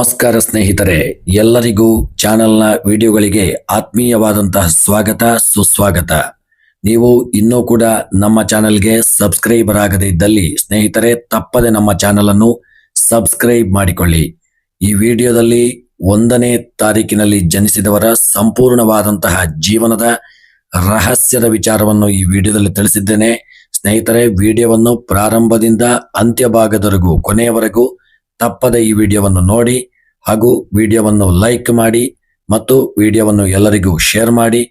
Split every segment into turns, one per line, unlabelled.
ನಮಸ್ಕಾರ ಸ್ನೇಹಿತರೆ, ಎಲ್ಲರಿಗೂ ಚಾನೆಲ್ನ ವಿಡಿಯೋಗಳಿಗೆ ಆತ್ಮೀಯವಾದಂತಹ ಸ್ವಾಗತ, ಸುಸ್ವಾಗತ. ನೀವು ಇನ್ನೂ ಕೂಡ ನಮ್ಮ ಚಾನೆಲ್ಗೆ ಸಬ್ಸ್ಕ್ರೈಬರ್ ಆಗದೇ ಇದ್ದಲ್ಲಿ ಸ್ನೇಹಿತರೆ, ತಪ್ಪದೆ ನಮ್ಮ ಚಾನೆಲ್ ಅನ್ನು ಸಬ್ಸ್ಕ್ರೈಬ್ ಮಾಡಿಕೊಳ್ಳಿ. ಈ ವಿಡಿಯೋದಲ್ಲಿ ಒಂದನೇ ತಾರೀಕಿನಲ್ಲಿ ಜನಿಸಿದವರ ಸಂಪೂರ್ಣವಾದಂತಹ ಜೀವನದ ರಹಸ್ಯದ ವಿಚಾರವನ್ನು ಈ ವಿಡಿಯೋದಲ್ಲಿ ತಿಳಿಸಿದ್ದೇನೆ. ಸ್ನೇಹಿತರೆ, ವಿಡಿಯೋವನ್ನು ಪ್ರಾರಂಭದಿಂದ ಅಂತ್ಯ ಭಾಗದವರೆಗೂ ಕೊನೆಯವರೆಗೂ ತಪ್ಪದೆ ಈ ವಿಡಿಯೋವನ್ನು ನೋಡಿ ಹಾಗೂ ವಿಡಿಯೋವನ್ನು ಲೈಕ್ ಮಾಡಿ ಮತ್ತು ವಿಡಿಯೋವನ್ನು ಎಲ್ಲರಿಗೂ ಶೇರ್ ಮಾಡಿ.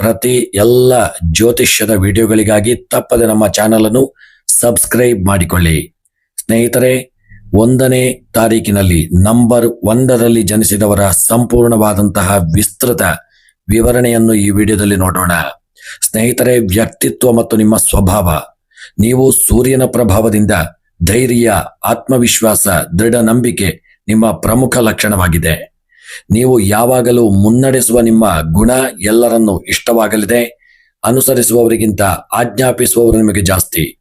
ಪ್ರತಿ ಎಲ್ಲ ಜ್ಯೋತಿಷ್ಯದ ವಿಡಿಯೋಗಳಿಗಾಗಿ ತಪ್ಪದೆ ನಮ್ಮ ಚಾನಲನ್ನು ಸಬ್ಸ್ಕ್ರೈಬ್ ಮಾಡಿಕೊಳ್ಳಿ. ಸ್ನೇಹಿತರೆ, ಒಂದನೇ ತಾರೀಕಿನಲ್ಲಿ ನಂಬರ್ ಒಂದರಲ್ಲಿ ಜನಿಸಿದವರ ಸಂಪೂರ್ಣವಾದಂತಹ ವಿಸ್ತೃತ ವಿವರಣೆಯನ್ನು ಈ ವಿಡಿಯೋದಲ್ಲಿ ನೋಡೋಣ. ಸ್ನೇಹಿತರೆ, ವ್ಯಕ್ತಿತ್ವ ಮತ್ತು ನಿಮ್ಮ ಸ್ವಭಾವ. ನೀವು ಸೂರ್ಯನ ಪ್ರಭಾವದಿಂದ ಧೈರ್ಯ, ಆತ್ಮವಿಶ್ವಾಸ ದೃಢ ನಂಬಿಕೆ ನಿಮ್ಮ ಪ್ರಮುಖ ಲಕ್ಷಣವಾಗಿದೆ. ನೀವು ಯಾವಾಗಲೂ ಮುನ್ನಡೆಸುವ ನಿಮ್ಮ ಗುಣ ಎಲ್ಲರನ್ನೂ ಇಷ್ಟವಾಗಲಿದೆ. ಅನುಸರಿಸುವವರಿಗಿಂತ ಆಜ್ಞಾಪಿಸುವವರು ನಿಮಗೆ ಜಾಸ್ತಿ.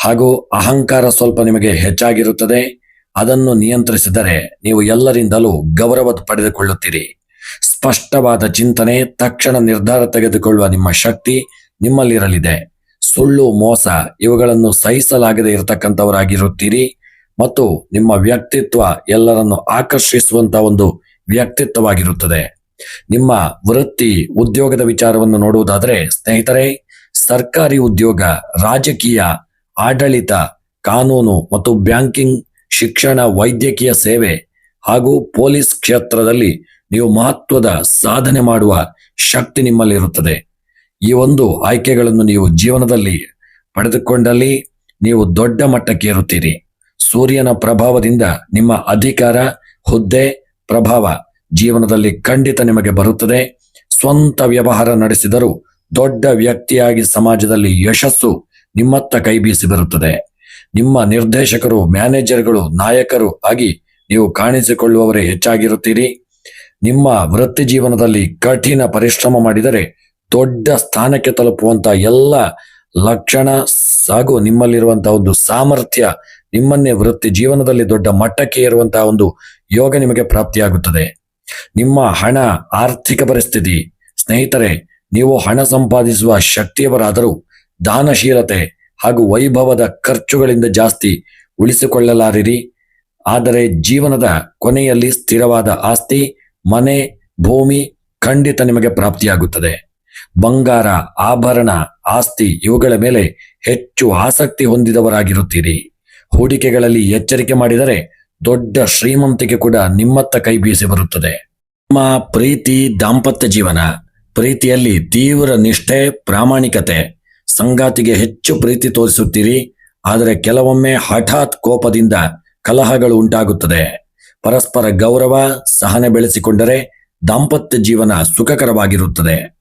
ಹಾಗೂ ಅಹಂಕಾರ ಸ್ವಲ್ಪ ನಿಮಗೆ ಹೆಚ್ಚಾಗಿರುತ್ತದೆ. ಅದನ್ನು ನಿಯಂತ್ರಿಸಿದರೆ ನೀವು ಎಲ್ಲರಿಂದಲೂ ಗೌರವ ಪಡೆದುಕೊಳ್ಳುತ್ತೀರಿ. ಸ್ಪಷ್ಟವಾದ ಚಿಂತನೆ, ತಕ್ಷಣ ನಿರ್ಧಾರ ತೆಗೆದುಕೊಳ್ಳುವ ನಿಮ್ಮ ಶಕ್ತಿ ನಿಮ್ಮಲ್ಲಿರಲಿದೆ. ಸುಳ್ಳು, ಮೋಸ ಇವುಗಳನ್ನು ಸಹಿಸಲಾಗದೆ ಇರತಕ್ಕಂಥವರಾಗಿರುತ್ತೀರಿ. ಮತ್ತು ನಿಮ್ಮ ವ್ಯಕ್ತಿತ್ವ ಎಲ್ಲರನ್ನು ಆಕರ್ಷಿಸುವಂತ ಒಂದು ವ್ಯಕ್ತಿತ್ವವಾಗಿರುತ್ತದೆ. ನಿಮ್ಮ ವೃತ್ತಿ ಉದ್ಯೋಗದ ವಿಚಾರವನ್ನು ನೋಡುವುದಾದರೆ, ಸ್ನೇಹಿತರೆ, ಸರ್ಕಾರಿ ಉದ್ಯೋಗ, ರಾಜಕೀಯ, ಆಡಳಿತ, ಕಾನೂನು ಮತ್ತು ಬ್ಯಾಂಕಿಂಗ್, ಶಿಕ್ಷಣ, ವೈದ್ಯಕೀಯ ಸೇವೆ ಹಾಗೂ ಪೊಲೀಸ್ ಕ್ಷೇತ್ರದಲ್ಲಿ ನೀವು ಮಹತ್ವದ ಸಾಧನೆ ಮಾಡುವ ಶಕ್ತಿ ನಿಮ್ಮಲ್ಲಿರುತ್ತದೆ. ಈ ಒಂದು ಆಯ್ಕೆಗಳನ್ನು ನೀವು ಜೀವನದಲ್ಲಿ ಪಡೆದುಕೊಂಡಲ್ಲಿ ನೀವು ದೊಡ್ಡ ಮಟ್ಟಕ್ಕೆ ಏರುತ್ತೀರಿ. ಸೂರ್ಯನ ಪ್ರಭಾವದಿಂದ ನಿಮ್ಮ ಅಧಿಕಾರ, ಹುದ್ದೆ, ಪ್ರಭಾವ ಜೀವನದಲ್ಲಿ ಖಂಡಿತ ನಿಮಗೆ ಬರುತ್ತದೆ. ಸ್ವಂತ ವ್ಯವಹಾರ ನಡೆಸಿದರೂ ದೊಡ್ಡ ವ್ಯಕ್ತಿಯಾಗಿ ಸಮಾಜದಲ್ಲಿ ಯಶಸ್ಸು ನಿಮ್ಮತ್ತ ಕೈ ಬೀಸಿ ಬರುತ್ತದೆ. ನಿಮ್ಮ ನಿರ್ದೇಶಕರು, ಮ್ಯಾನೇಜರ್ಗಳು, ನಾಯಕರು ಆಗಿ ನೀವು ಕಾಣಿಸಿಕೊಳ್ಳುವವರೇ ಹೆಚ್ಚಾಗಿರುತ್ತೀರಿ. ನಿಮ್ಮ ವೃತ್ತಿ ಜೀವನದಲ್ಲಿ ಕಠಿಣ ಪರಿಶ್ರಮ ಮಾಡಿದರೆ ದೊಡ್ಡ ಸ್ಥಾನಕ್ಕೆ ತಲುಪುವಂತ ಎಲ್ಲ ಲಕ್ಷಣ ಹಾಗೂ ನಿಮ್ಮಲ್ಲಿರುವಂತಹ ಒಂದು ಸಾಮರ್ಥ್ಯ, ನಿಮ್ಮನ್ನೇ ವೃತ್ತಿ ಜೀವನದಲ್ಲಿ ದೊಡ್ಡ ಮಟ್ಟಕ್ಕೆ ಏರುವಂತಹ ಒಂದು ಯೋಗ ನಿಮಗೆ ಪ್ರಾಪ್ತಿಯಾಗುತ್ತದೆ. ನಿಮ್ಮ ಹಣ, ಆರ್ಥಿಕ ಪರಿಸ್ಥಿತಿ, ಸ್ನೇಹಿತರೆ, ನೀವು ಹಣ ಸಂಪಾದಿಸುವ ಶಕ್ತಿಯವರಾದರೂ ದಾನಶೀಲತೆ ಹಾಗೂ ವೈಭವದ ಖರ್ಚುಗಳಿಂದ ಜಾಸ್ತಿ ಉಳಿಸಿಕೊಳ್ಳಲಾರಿರಿ. ಆದರೆ ಜೀವನದ ಕೊನೆಯಲ್ಲಿ ಸ್ಥಿರವಾದ ಆಸ್ತಿ, ಮನೆ, ಭೂಮಿ ಖಂಡಿತ ನಿಮಗೆ ಪ್ರಾಪ್ತಿಯಾಗುತ್ತದೆ. ಬಂಗಾರ, ಆಭರಣ, ಆಸ್ತಿ ಇವುಗಳ ಮೇಲೆ ಹೆಚ್ಚು ಆಸಕ್ತಿ ಹೊಂದಿದವರಾಗಿರುತ್ತೀರಿ. ಹೂಡಿಕೆಗಳಲ್ಲಿ ಎಚ್ಚರಿಕೆ ಮಾಡಿದರೆ ದೊಡ್ಡ ಶ್ರೀಮಂತಿಕೆ ಕೂಡ ನಿಮ್ಮತ್ತ ಕೈ ಬೀಸಿ ಬರುತ್ತದೆ. ನಿಮ್ಮ ಪ್ರೀತಿ ದಾಂಪತ್ಯ ಜೀವನ. ಪ್ರೀತಿಯಲ್ಲಿ ತೀವ್ರ ನಿಷ್ಠೆ, ಪ್ರಾಮಾಣಿಕತೆ. ಸಂಗಾತಿಗೆ ಹೆಚ್ಚು ಪ್ರೀತಿ ತೋರಿಸುತ್ತೀರಿ. ಆದರೆ ಕೆಲವೊಮ್ಮೆ ಹಠಾತ್ ಕೋಪದಿಂದ ಕಲಹಗಳು ಉಂಟಾಗುತ್ತದೆ. ಪರಸ್ಪರ ಗೌರವ, ಸಹನೆ ಬೆಳೆಸಿಕೊಂಡರೆ ದಾಂಪತ್ಯ ಜೀವನ ಸುಖಕರವಾಗಿರುತ್ತದೆ.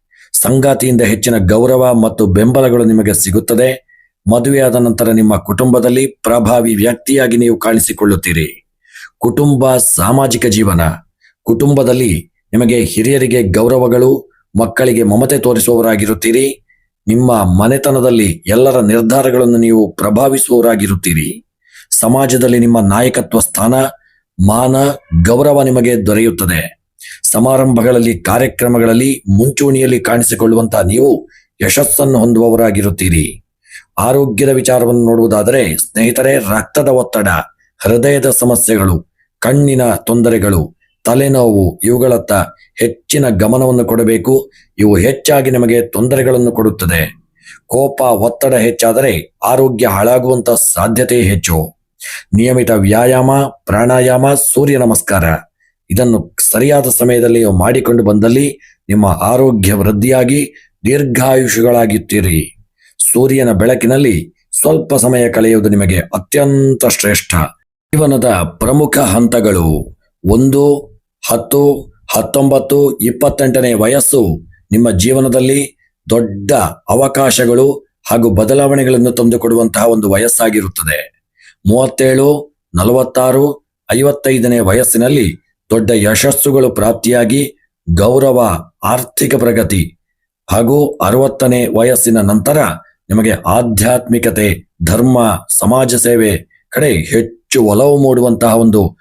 ಸಂಗಾತಿಯಿಂದ ಹೆಚ್ಚಿನ ಗೌರವ ಮತ್ತು ಬೆಂಬಲಗಳು ನಿಮಗೆ ಸಿಗುತ್ತದೆ. ಮದುವೆಯಾದ ನಂತರ ನಿಮ್ಮ ಕುಟುಂಬದಲ್ಲಿ ಪ್ರಭಾವಿ ವ್ಯಕ್ತಿಯಾಗಿ ನೀವು ಕಾಣಿಸಿಕೊಳ್ಳುತ್ತೀರಿ. ಕುಟುಂಬ ಸಾಮಾಜಿಕ ಜೀವನ. ಕುಟುಂಬದಲ್ಲಿ ನಿಮಗೆ ಹಿರಿಯರಿಗೆ ಗೌರವಗಳು, ಮಕ್ಕಳಿಗೆ ಮಮತೆ ತೋರಿಸುವವರಾಗಿರುತ್ತೀರಿ. ನಿಮ್ಮ ಮನೆತನದಲ್ಲಿ ಎಲ್ಲರ ನಿರ್ಧಾರಗಳನ್ನು ನೀವು ಪ್ರಭಾವಿಸುವವರಾಗಿರುತ್ತೀರಿ. ಸಮಾಜದಲ್ಲಿ ನಿಮ್ಮ ನಾಯಕತ್ವ ಸ್ಥಾನ, ಮಾನ, ಗೌರವ ನಿಮಗೆ ದೊರೆಯುತ್ತದೆ. ಸಮಾರಂಭಗಳಲ್ಲಿ, ಕಾರ್ಯಕ್ರಮಗಳಲ್ಲಿ ಮುಂಚೂಣಿಯಲ್ಲಿ ಕಾಣಿಸಿಕೊಳ್ಳುವಂತಹ ನೀವು ಯಶಸ್ಸನ್ನು ಹೊಂದುವವರಾಗಿರುತ್ತೀರಿ. ಆರೋಗ್ಯದ ವಿಚಾರವನ್ನು ನೋಡುವುದಾದರೆ, ಸ್ನೇಹಿತರೆ, ರಕ್ತದ ಒತ್ತಡ, ಹೃದಯದ ಸಮಸ್ಯೆಗಳು, ಕಣ್ಣಿನ ತೊಂದರೆಗಳು, ತಲೆನೋವು, ಇವುಗಳತ್ತ ಹೆಚ್ಚಿನ ಗಮನವನ್ನು ಕೊಡಬೇಕು. ಇವು ಹೆಚ್ಚಾಗಿ ನಿಮಗೆ ತೊಂದರೆಗಳನ್ನು ಕೊಡುತ್ತದೆ. ಕೋಪ, ಒತ್ತಡ ಹೆಚ್ಚಾದರೆ ಆರೋಗ್ಯ ಹಾಳಾಗುವಂತ ಸಾಧ್ಯತೆ ಹೆಚ್ಚು. ನಿಯಮಿತ ವ್ಯಾಯಾಮ, ಪ್ರಾಣಾಯಾಮ, ಸೂರ್ಯ ನಮಸ್ಕಾರ. ಇದನ್ನು ಸರಿಯಾದ ಸಮಯದಲ್ಲಿ ಮಾಡಿಕೊಂಡು ಬಂದಲ್ಲಿ ನಿಮ್ಮ ಆರೋಗ್ಯ ವೃದ್ಧಿಯಾಗಿ ದೀರ್ಘಾಯುಷಗಳಾಗುತ್ತೀರಿ ಸೂರ್ಯನ ಬೆಳಕಿನಲ್ಲಿ ಸ್ವಲ್ಪ ಸಮಯ ಕಳೆಯುವುದು ನಿಮಗೆ ಅತ್ಯಂತ ಶ್ರೇಷ್ಠ. ಜೀವನದ ಪ್ರಮುಖ ಹಂತಗಳು ಒಂದು, ಹತ್ತು, ಹತ್ತೊಂಬತ್ತು, ಇಪ್ಪತ್ತೆಂಟನೇ ವಯಸ್ಸು. ನಿಮ್ಮ ಜೀವನದಲ್ಲಿ ದೊಡ್ಡ ಅವಕಾಶಗಳು ಹಾಗೂ ಬದಲಾವಣೆಗಳನ್ನು ತಂದುಕೊಡುವಂತಹ ಒಂದು ವಯಸ್ಸಾಗಿರುತ್ತದೆ. ಮೂವತ್ತೇಳು, ನಲವತ್ತಾರು, ಐವತ್ತೈದನೇ ವಯಸ್ಸಿನಲ್ಲಿ ದೊಡ್ಡ ಯಶಸ್ಸುಗಳು ಪ್ರಾಪ್ತಿಯಾಗಿ ಗೌರವ, ಆರ್ಥಿಕ ಪ್ರಗತಿ ಹಾಗೂ ಅರವತ್ತನೇ ವಯಸ್ಸಿನ ನಂತರ ನಿಮಗೆ ಆಧ್ಯಾತ್ಮಿಕತೆ, ಧರ್ಮ, ಸಮಾಜ ಸೇವೆ ಕಡೆ ಹೆಚ್ಚು ಒಲವು ಮೂಡುವಂತಹ ಒಂದು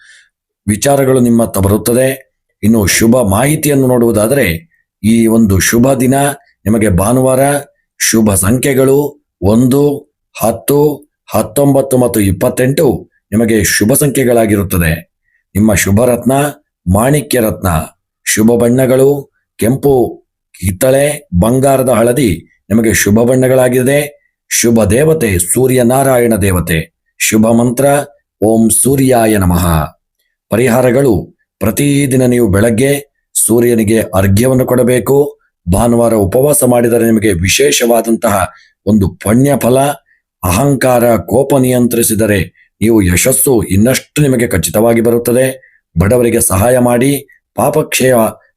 ವಿಚಾರಗಳು ನಿಮ್ಮತ್ತ ಬರುತ್ತದೆ. ಇನ್ನು ಶುಭ ಮಾಹಿತಿಯನ್ನು ನೋಡುವುದಾದರೆ ಈ ಒಂದು ಶುಭ ದಿನ ನಿಮಗೆ ಭಾನುವಾರ ಶುಭ ಸಂಖ್ಯೆಗಳು ಒಂದು, ಹತ್ತು, ಹತ್ತೊಂಬತ್ತು ಮತ್ತು ಇಪ್ಪತ್ತೆಂಟು ನಿಮಗೆ ಶುಭ ಸಂಖ್ಯೆಗಳಾಗಿರುತ್ತದೆ. ನಿಮ್ಮ ಶುಭರತ್ನ, ಮಾಣಿಕ್ಯ ರತ್ನ. ಶುಭ ಬಣ್ಣಗಳು, ಕೆಂಪು ಕಿತ್ತಳೆ ಬಂಗಾರದ ಹಳದಿ ನಿಮಗೆ ಶುಭ ಬಣ್ಣಗಳಾಗಿದೆ. ಶುಭ ದೇವತೆ, ಸೂರ್ಯನಾರಾಯಣ ದೇವತೆ. ಶುಭ ಮಂತ್ರ, ಓಂ ಸೂರ್ಯಾಯ ನಮಃ. ಪರಿಹಾರಗಳು, ಪ್ರತಿದಿನ ನೀವು ಬೆಳಗ್ಗೆ ಸೂರ್ಯನಿಗೆ ಅರ್ಘ್ಯವನ್ನು ಕೊಡಬೇಕು. ಭಾನುವಾರ ಉಪವಾಸ ಮಾಡಿದರೆ ನಿಮಗೆ ವಿಶೇಷವಾದಂತಹ ಒಂದು ಪುಣ್ಯ ಫಲ ಅಹಂಕಾರ, ಕೋಪ ನಿಯಂತ್ರಿಸಿದರೆ ನೀವು ಯಶಸ್ಸು ಇನ್ನಷ್ಟು ನಿಮಗೆ ಖಚಿತವಾಗಿ ಬರುತ್ತದೆ. ಬಡವರಿಗೆ ಸಹಾಯ ಮಾಡಿ, ಪಾಪಕ್ಷಯ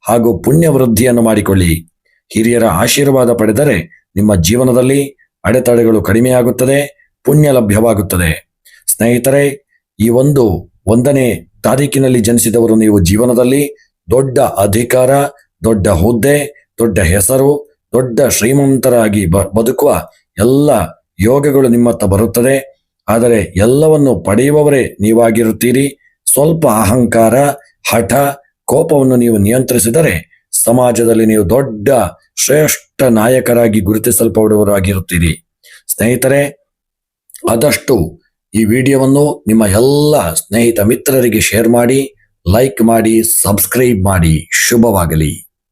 ಹಾಗೂ ಪುಣ್ಯ ವೃದ್ಧಿಯನ್ನು ಮಾಡಿಕೊಳ್ಳಿ. ಹಿರಿಯರ ಆಶೀರ್ವಾದ ಪಡೆದರೆ ನಿಮ್ಮ ಜೀವನದಲ್ಲಿ ಅಡೆತಡೆಗಳು ಕಡಿಮೆಯಾಗುತ್ತದೆ, ಪುಣ್ಯ ಲಭ್ಯವಾಗುತ್ತದೆ. ಸ್ನೇಹಿತರೆ, ಈ ಒಂದು ಒಂದನೇ ತಾರೀಕಿನಲ್ಲಿ ಜನಿಸಿದವರು ನೀವು ಜೀವನದಲ್ಲಿ ದೊಡ್ಡ ಅಧಿಕಾರ, ದೊಡ್ಡ ಹುದ್ದೆ, ದೊಡ್ಡ ಹೆಸರು, ದೊಡ್ಡ ಶ್ರೀಮಂತರಾಗಿ ಬದುಕುವ ಎಲ್ಲ ಯೋಗಗಳು ನಿಮ್ಮತ್ತ ಬರುತ್ತದೆ. ಆದರೆ ಎಲ್ಲವನ್ನು ಪಡೆಯುವವರೇ ನೀವಾಗಿರುತ್ತೀರಿ. ಸ್ವಲ್ಪ ಅಹಂಕಾರ, ಹಠ, ಕೋಪವನ್ನು ನೀವು ನಿಯಂತ್ರಿಸಿದರೆ ಸಮಾಜದಲ್ಲಿ ನೀವು ದೊಡ್ಡ, ಶ್ರೇಷ್ಠ ನಾಯಕರಾಗಿ ಗುರುತಿಸಲ್ಪಡುವವರಾಗಿರುತ್ತೀರಿ. ಸ್ನೇಹಿತರೆ, ಆದಷ್ಟು ಈ ವಿಡಿಯೋವನ್ನು ನಿಮ್ಮ ಎಲ್ಲ ಸ್ನೇಹಿತ ಮಿತ್ರರಿಗೆ ಶೇರ್ ಮಾಡಿ, ಲೈಕ್ ಮಾಡಿ, ಸಬ್ಸ್ಕ್ರೈಬ್ ಮಾಡಿ. ಶುಭವಾಗಲಿ.